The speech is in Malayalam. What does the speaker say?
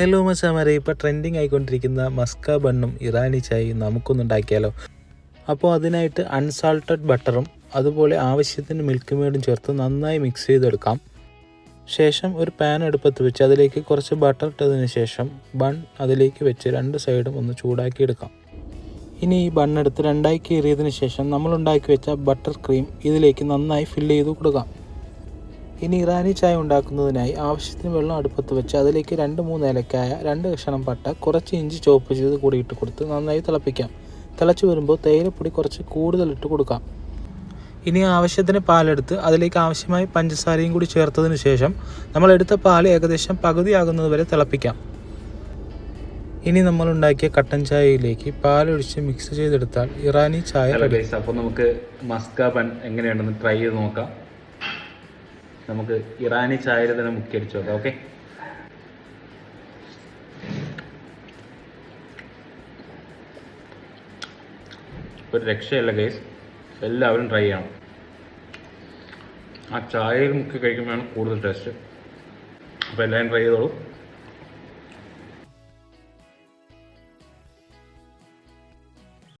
ഹലോ മച്ചാമാരെ. ഇപ്പോൾ ട്രെൻഡിങ് ആയിക്കൊണ്ടിരിക്കുന്ന മസ്ക ബണ്ണും ഇറാനി ചായയും നമുക്കൊന്നുണ്ടാക്കിയാലോ? അപ്പോൾ അതിനായിട്ട് അൺസാൾട്ടഡ് ബട്ടറും അതുപോലെ ആവശ്യത്തിന് മിൽക്ക് മെയ്ഡും ചേർത്ത് നന്നായി മിക്സ് ചെയ്തെടുക്കാം. ശേഷം ഒരു പാൻ എടുപ്പത്ത് വെച്ച് അതിലേക്ക് കുറച്ച് ബട്ടർ ഇട്ടതിന് ശേഷം ബൺ അതിലേക്ക് വെച്ച് രണ്ട് സൈഡും ഒന്ന് ചൂടാക്കി എടുക്കാം ഇനി ഈ ബണ്ണെടുത്ത് രണ്ടായി കീറിയതിന് ശേഷം നമ്മൾ ഉണ്ടാക്കി വെച്ച ബട്ടർ ക്രീം ഇതിലേക്ക് നന്നായി ഫില്ല് ചെയ്ത് കൊടുക്കാം. ഇനി ഇറാനി ചായ ഉണ്ടാക്കുന്നതിനായി ആവശ്യത്തിന് വെള്ളം അടുപ്പത്ത് വെച്ച് അതിലേക്ക് രണ്ട് മൂന്ന് ഏലക്കായ രണ്ട് കഷണം പട്ട കുറച്ച് ഇഞ്ചി ചോപ്പ് ചെയ്ത് കൂടി ഇട്ട് കൊടുത്ത് നന്നായി തിളപ്പിക്കാം. തിളച്ച് വരുമ്പോൾ തേയിലപ്പൊടി കുറച്ച് കൂടുതൽ ഇട്ട് കൊടുക്കാം. ഇനി ആവശ്യത്തിന് പാലെടുത്ത് അതിലേക്ക് ആവശ്യമായി പഞ്ചസാരയും കൂടി ചേർത്തതിന് ശേഷം നമ്മൾ എടുത്ത പാൽ ഏകദേശം പകുതിയാകുന്നത് വരെ തിളപ്പിക്കാം. ഇനി നമ്മൾ ഉണ്ടാക്കിയ കട്ടൻ ചായയിലേക്ക് പാലൊഴിച്ച് മിക്സ് ചെയ്തെടുത്താൽ ഇറാനി ചായ. അപ്പോൾ നമുക്ക് മസ്കാബൻ എങ്ങനെയാണെന്ന് ട്രൈ ചെയ്ത് നോക്കാം. നമുക്ക് ഇറാനി ചായയിൽ തന്നെ മുക്കിയടിച്ചു നോക്കാം ഓക്കെ ഒരു രക്ഷയല്ല കേസ് എല്ലാവരും ട്രൈ ചെയ്യണം. ആ ചായയിൽ മുക്കി കഴിക്കുമ്പോഴാണ് കൂടുതൽ ടേസ്റ്റ് അപ്പോൾ എല്ലാവരും ട്രൈ ചെയ്തോളൂ.